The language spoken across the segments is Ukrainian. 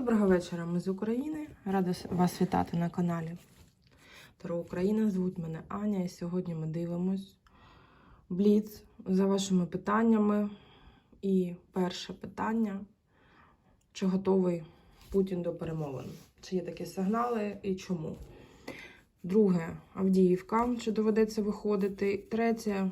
Доброго вечора, ми з України. Рада вас вітати на каналі Таро Україна. Звуть мене Аня, і сьогодні ми дивимось Бліц за вашими питаннями. І перше питання: чи готовий Путін до перемовин? Чи є такі сигнали і чому? Друге Авдіївка, чи доведеться виходити. Третє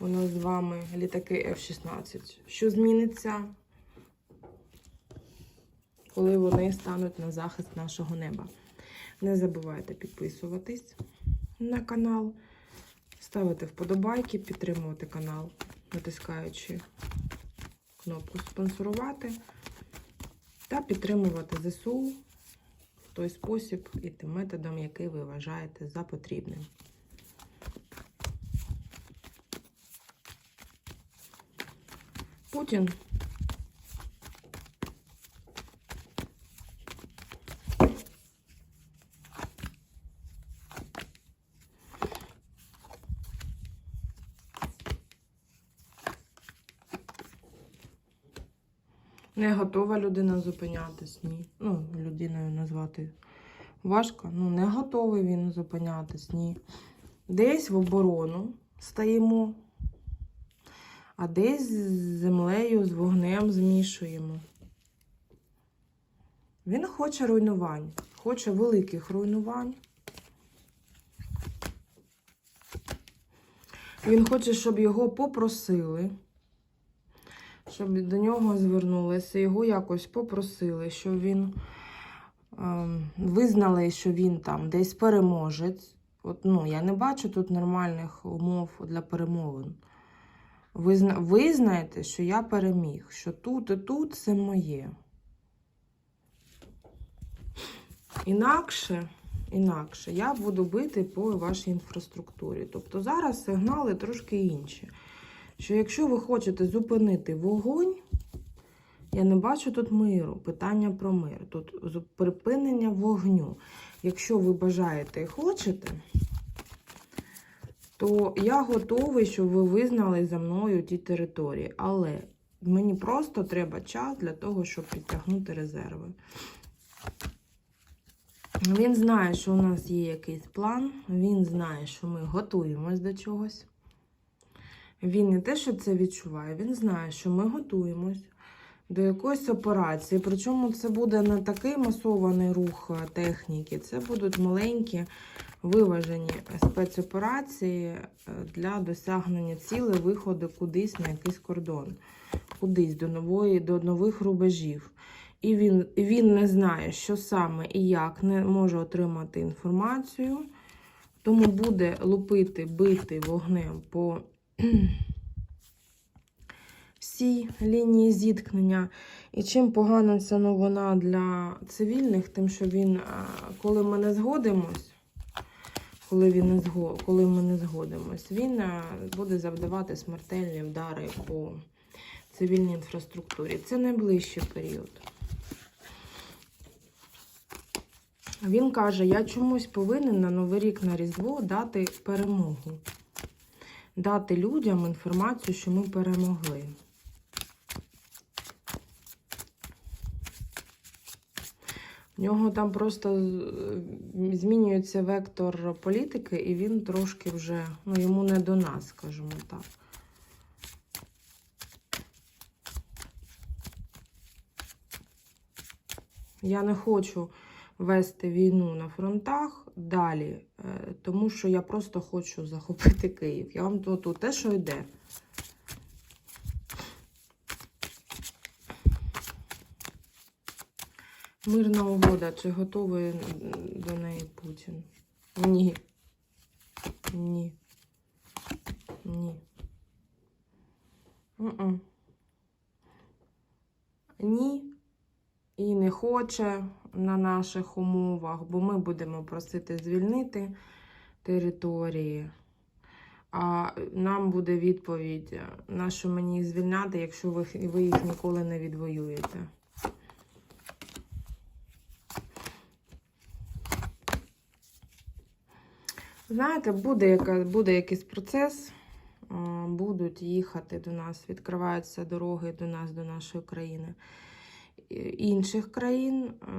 у нас з вами літаки F-16. Що зміниться? Коли вони стануть на захист нашого неба. Не забувайте підписуватись на канал, ставити вподобайки, підтримувати канал, натискаючи кнопку спонсорувати та підтримувати ЗСУ в той спосіб і тим методом, який ви вважаєте за потрібним. Путін Не готова людина зупинятись, ні. Ну, людиною назвати важко. Ну, не готовий він зупинятись, ні. Десь в оборону стаємо, а десь з землею, з вогнем змішуємо. Він хоче руйнувань, хоче великих руйнувань. Він хоче, щоб його попросили щоб до нього звернулися, його якось попросили, щоб він ем, визнали, що він там десь переможець. От, ну, я не бачу тут нормальних умов для перемовин. Визна... Визнайте, що я переміг, що тут і тут це моє. Інакше, інакше я буду бити по вашій інфраструктурі. Тобто зараз сигнали трошки інші що якщо ви хочете зупинити вогонь, я не бачу тут миру, питання про мир. Тут припинення вогню. Якщо ви бажаєте і хочете, то я готовий, щоб ви визнали за мною ті території. Але мені просто треба час для того, щоб підтягнути резерви. Він знає, що у нас є якийсь план, він знає, що ми готуємось до чогось. Він не те, що це відчуває, він знає, що ми готуємось до якоїсь операції. Причому це буде не такий масований рух е, техніки, це будуть маленькі виважені спецоперації е, для досягнення цілей, виходу кудись на якийсь кордон, кудись до нової, до нових рубежів. І він, він не знає, що саме і як не може отримати інформацію, тому буде лупити, бити вогнем по всій лінії зіткнення. І чим погана ця новина для цивільних, тим, що він, коли ми не згодимось, коли, він не зго, коли ми не згодимось, він буде завдавати смертельні вдари по цивільній інфраструктурі. Це найближчий період. Він каже: я чомусь повинен на Новий рік на Різдво дати перемогу дати людям інформацію, що ми перемогли. В нього там просто е, змінюється вектор політики, і він трошки вже, ну, йому не до нас, скажімо так. Я не хочу вести війну на фронтах далі, е, тому що я просто хочу захопити Київ. Я вам тут те, що йде. Мирна угода. Чи готовий до неї Путін? Ні. Ні. Ні. М-м. Ні і не хоче на наших умовах, бо ми будемо просити звільнити території. А нам буде відповідь, на що мені звільняти, якщо ви, ви їх ніколи не відвоюєте. Знаєте, буде, яка, буде якийсь процес, будуть їхати до нас, відкриваються дороги до нас, до нашої країни. Е, інших країн, е,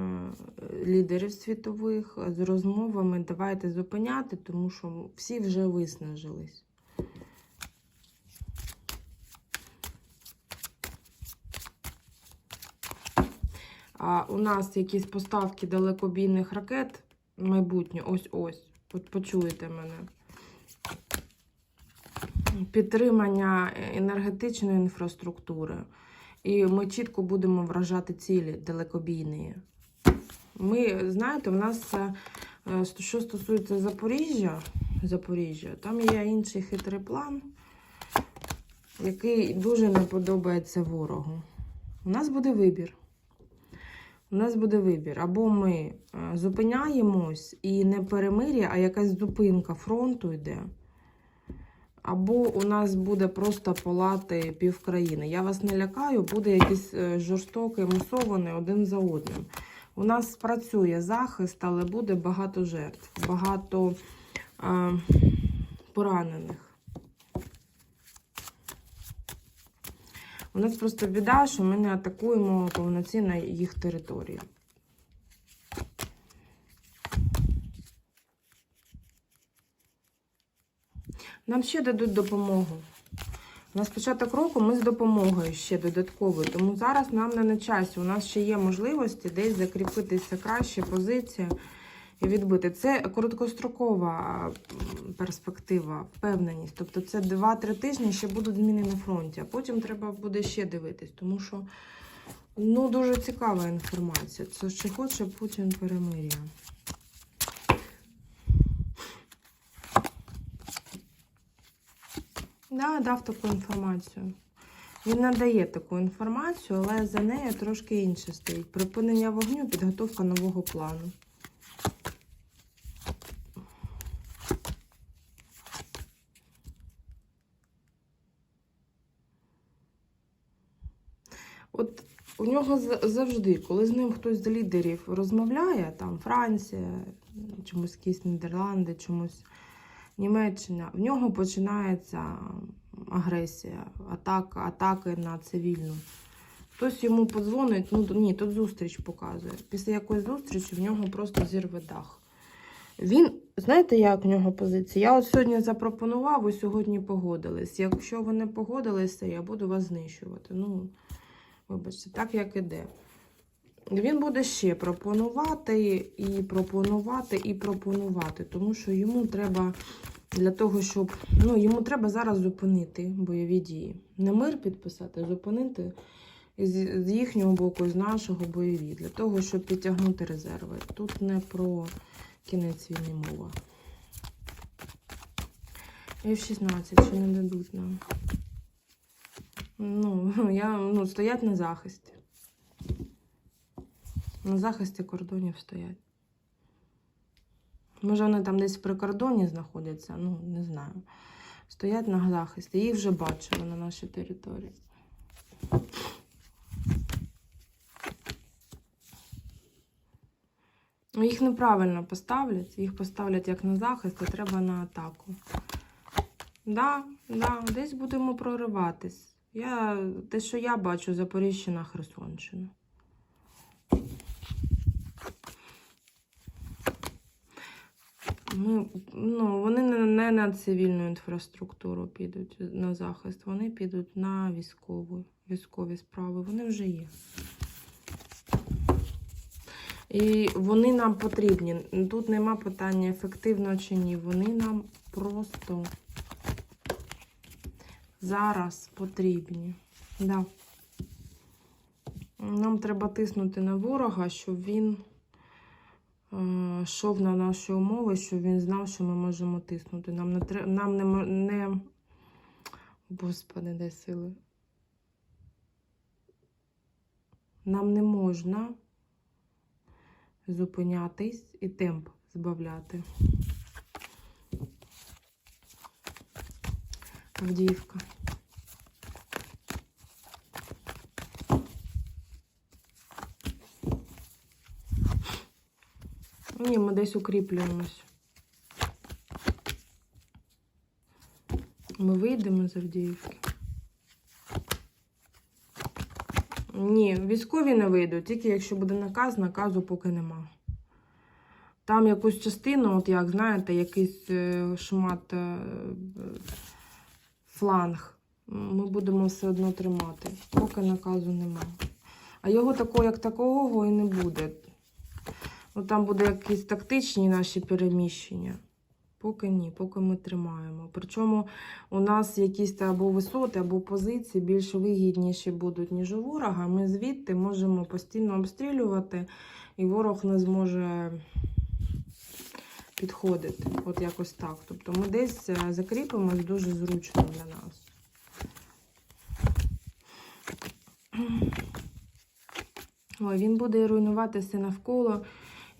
лідерів світових з розмовами давайте зупиняти, тому що всі вже виснажились. А у нас якісь поставки далекобійних ракет майбутнє, ось-ось. От почуєте мене. Підтримання енергетичної інфраструктури. І ми чітко будемо вражати цілі далекобійні. Ми, знаєте, у нас, е, е, що стосується Запоріжжя, Запоріжжя, там є інший хитрий план, який дуже не подобається ворогу. У нас буде вибір. У нас буде вибір. Або ми е, зупиняємось і не перемир'я, а якась зупинка фронту йде. Або у нас буде просто палати півкраїни. Я вас не лякаю, буде якийсь е, жорстокий, мусований один за одним. У нас працює захист, але буде багато жертв, багато е, поранених. У нас просто біда, що ми не атакуємо повноцінно їх територію. Нам ще дадуть допомогу. На початок року ми з допомогою ще додатковою, тому зараз нам не на часі. У нас ще є можливості десь закріпитися краще, позиція і відбити. Це короткострокова перспектива, впевненість. Тобто це 2-3 тижні ще будуть зміни на фронті, а потім треба буде ще дивитись, тому що ну, дуже цікава інформація. Це чи хоче Путін перемир'я. Да, дав таку інформацію. Він надає таку інформацію, але за нею трошки інше стоїть. Припинення вогню, підготовка нового плану. От у нього завжди, коли з ним хтось з лідерів розмовляє, там Франція, чомусь якісь Нідерланди, чомусь Німеччина, в нього починається агресія, атака, атаки на цивільну. Хтось йому подзвонить, ну ні, тут зустріч показує. Після якоїсь зустрічі в нього просто зірве дах. Він, знаєте, як в нього позиція? Я от сьогодні запропонував, ви сьогодні погодились. Якщо ви не погодилися, я буду вас знищувати. Ну, вибачте, так як іде. Він буде ще пропонувати і пропонувати, і пропонувати, тому що йому треба для того, щоб ну, йому треба зараз зупинити бойові дії. Не мир підписати, зупинити з, їхнього боку, з нашого бойові, для того, щоб підтягнути резерви. Тут не про кінець війни мова. F-16, що не дадуть нам. Ну, я, ну, стоять на захисті. На захисті кордонів стоять. Може, вони там десь при кордоні знаходяться, ну, не знаю. Стоять на захисті. Їх вже бачили на нашій території. Ну, Їх неправильно поставлять, їх поставлять як на захист, а треба на атаку. Да, да, десь будемо прориватись. Я, те, що я бачу, Запоріжжя, Херсонщина. Ми, ну, вони не, не на цивільну інфраструктуру підуть на захист, вони підуть на військову, військові справи. Вони вже є. І вони нам потрібні. Тут нема питання, ефективно чи ні. Вони нам просто зараз потрібні. Да. Нам треба тиснути на ворога, щоб він йшов на наші умови, щоб він знав, що ми можемо тиснути. Нам не тре- нам не, не... Господи, де сили. Нам не можна зупинятись і темп збавляти. Авдіївка. Ні, ми десь укріплюємось. Ми вийдемо з Авдіївки. Ні, військові не вийдуть, тільки якщо буде наказ, наказу поки нема. Там якусь частину, от як знаєте, якийсь е, шмат е, фланг. Ми будемо все одно тримати, поки наказу нема. А його такого, як такого, і не буде. Ну, там буде якісь тактичні наші переміщення. Поки ні, поки ми тримаємо. Причому у нас якісь або висоти, або позиції більш вигідніші будуть, ніж у ворога. Ми звідти можемо постійно обстрілювати, і ворог не зможе підходити. От якось так. Тобто ми десь е, закріпимось дуже зручно для нас. Ой, він буде і руйнувати навколо,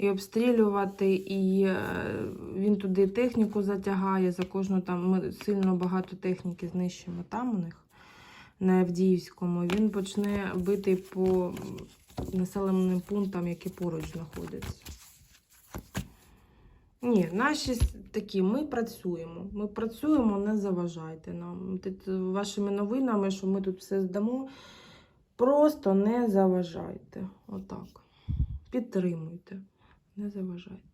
і обстрілювати, і е, він туди техніку затягає. За кожну там ми сильно багато техніки знищимо там у них на Авдіївському. Він почне бити по населеним пунктам, які поруч знаходяться. Ні, наші такі, ми працюємо. Ми працюємо, не заважайте нам. Вашими новинами, що ми тут все здамо. Просто не заважайте. Отак. Підтримуйте. Не заважайте.